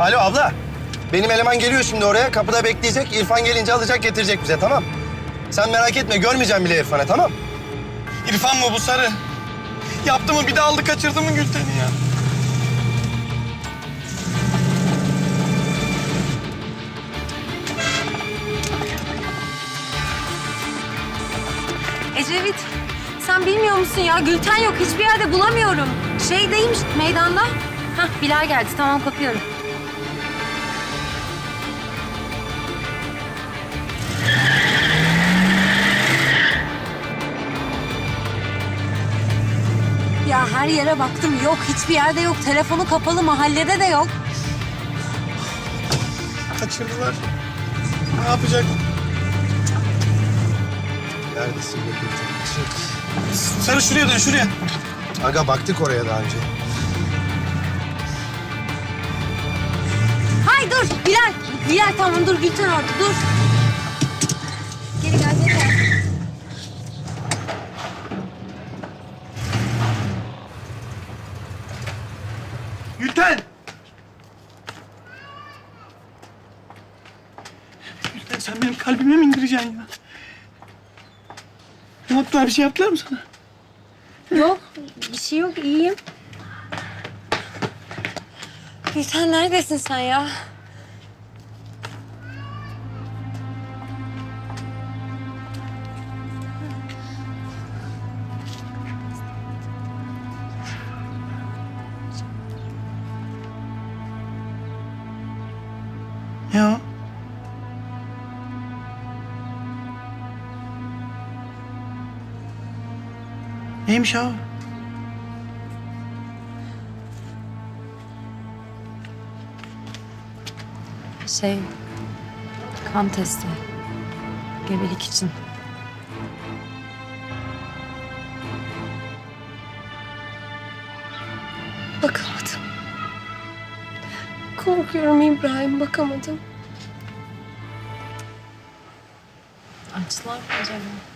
Alo abla. Benim eleman geliyor şimdi oraya. Kapıda bekleyecek. İrfan gelince alacak getirecek bize tamam. Sen merak etme görmeyeceğim bile İrfan'ı tamam. İrfan mı bu sarı? Yaptı mı bir de aldı kaçırdı mı Gülten'i ya? Ecevit, sen bilmiyor musun ya? Gülten yok, hiçbir yerde bulamıyorum. Şeydeymiş, meydanda. Hah, Bilal geldi, tamam kapıyorum. Ya her yere baktım, yok. Hiçbir yerde yok. Telefonu kapalı, mahallede de yok. Kaçırdılar. Ne yapacak? Neredesin? Çık. Sarı şuraya dön şuraya. Aga baktık oraya daha önce. Hay dur, Bilal. Bilal tamam dur, Gülten orada, dur. Gülten! Gülten sen benim kalbime mi indireceksin ya? Ne yaptılar? Bir şey yaptılar mı sana? Yok, bir şey yok. iyiyim. Gülten neredesin sen ya? Neymiş o? Şey, kan testi. Gebelik için. Bakamadım. Korkuyorum İbrahim, bakamadım. Açtılar mı acaba?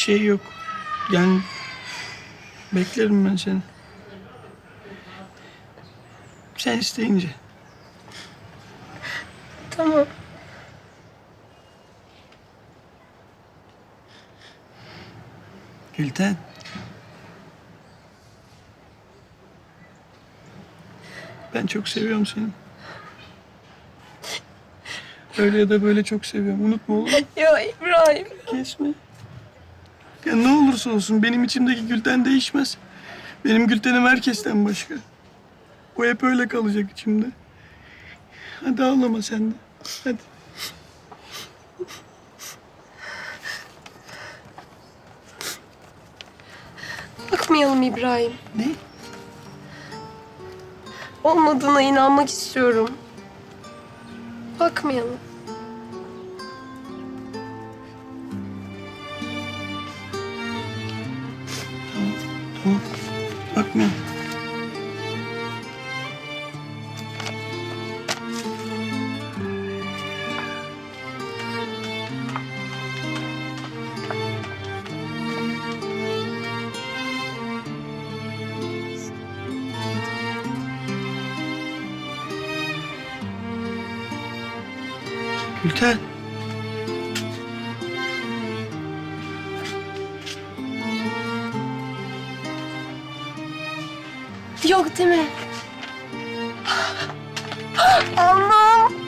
Şey yok. Yani beklerim ben seni. Sen isteyince. Tamam. Gülten. Ben çok seviyorum seni. Öyle ya da böyle çok seviyorum. Unutma olur mu? Ya İbrahim. Kesme. Ya ne olursa olsun benim içimdeki Gülten değişmez. Benim Gülten'im herkesten başka. O hep öyle kalacak içimde. Hadi ağlama sen de. Hadi. Bakmayalım İbrahim. Ne? Olmadığına inanmak istiyorum. Bakmayalım. Gülten. Yok değil mi? Allah!